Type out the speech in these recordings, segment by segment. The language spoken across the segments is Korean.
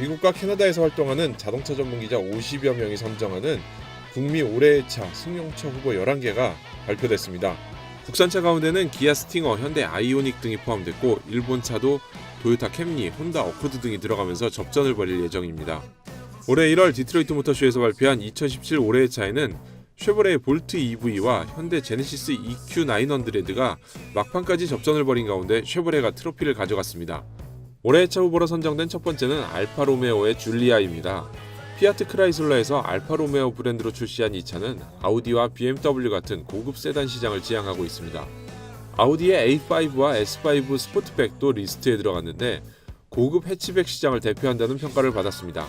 미국과 캐나다에서 활동하는 자동차 전문 기자 50여 명이 선정하는 북미 올해의 차 승용차 후보 11개가 발표됐습니다. 국산차 가운데는 기아 스팅어, 현대 아이오닉 등이 포함됐고 일본 차도 도요타 캠리, 혼다 어코드 등이 들어가면서 접전을 벌일 예정입니다. 올해 1월 디트로이트 모터쇼에서 발표한 2017 올해의 차에는 쉐보레 볼트 EV와 현대 제네시스 EQ900가 막판까지 접전을 벌인 가운데 쉐보레가 트로피를 가져갔습니다. 올해의 차 후보로 선정된 첫 번째는 알파 로메오의 줄리아입니다. 피아트 크라이슬러에서 알파 로메오 브랜드로 출시한 이 차는 아우디와 BMW 같은 고급 세단 시장을 지향하고 있습니다. 아우디의 A5와 S5 스포트백도 리스트에 들어갔는데 고급 해치백 시장을 대표한다는 평가를 받았습니다.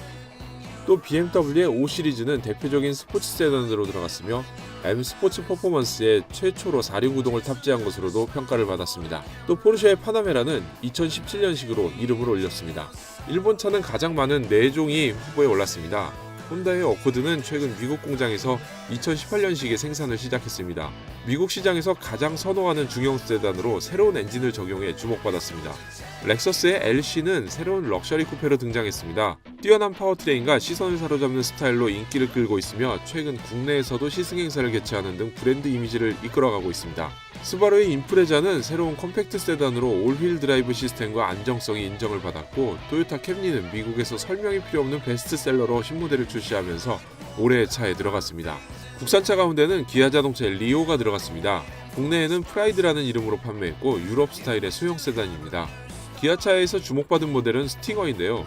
또 BMW의 5 시리즈는 대표적인 스포츠 세단으로 들어갔으며 M 스포츠 퍼포먼스에 최초로 4륜 구동을 탑재한 것으로도 평가를 받았습니다. 또 포르쉐의 파나메라는 2017년식으로 이름을 올렸습니다. 일본 차는 가장 많은 4종이 후보에 올랐습니다. 혼다의 어코드는 최근 미국 공장에서 2018년식의 생산을 시작했습니다. 미국 시장에서 가장 선호하는 중형 세단으로 새로운 엔진을 적용해 주목받았습니다. 렉서스의 LC는 새로운 럭셔리 쿠페로 등장했습니다. 뛰어난 파워트레인과 시선을 사로잡는 스타일로 인기를 끌고 있으며 최근 국내에서도 시승 행사를 개최하는 등 브랜드 이미지를 이끌어가고 있습니다. 스바루의 인프레자는 새로운 컴팩트 세단으로 올휠 드라이브 시스템과 안정성이 인정을 받았고 토요타 캠리는 미국에서 설명이 필요 없는 베스트셀러로 신모델을 출시하면서 올해의 차에 들어갔습니다. 국산차 가운데는 기아 자동차의 리오가 들어갔습니다. 국내에는 프라이드라는 이름으로 판매했고 유럽 스타일의 소형 세단입니다. 기아차에서 주목받은 모델은 스팅어인데요.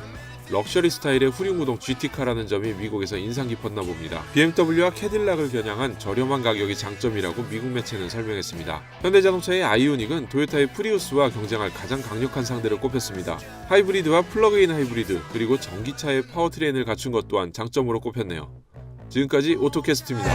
럭셔리 스타일의 후륜구동 GT카라는 점이 미국에서 인상 깊었나 봅니다. BMW와 캐딜락을 겨냥한 저렴한 가격이 장점이라고 미국 매체는 설명했습니다. 현대자동차의 아이오닉은 도요타의 프리우스와 경쟁할 가장 강력한 상대를 꼽혔습니다. 하이브리드와 플러그인 하이브리드 그리고 전기차의 파워트레인을 갖춘 것 또한 장점으로 꼽혔네요. 지금까지 오토캐스트입니다.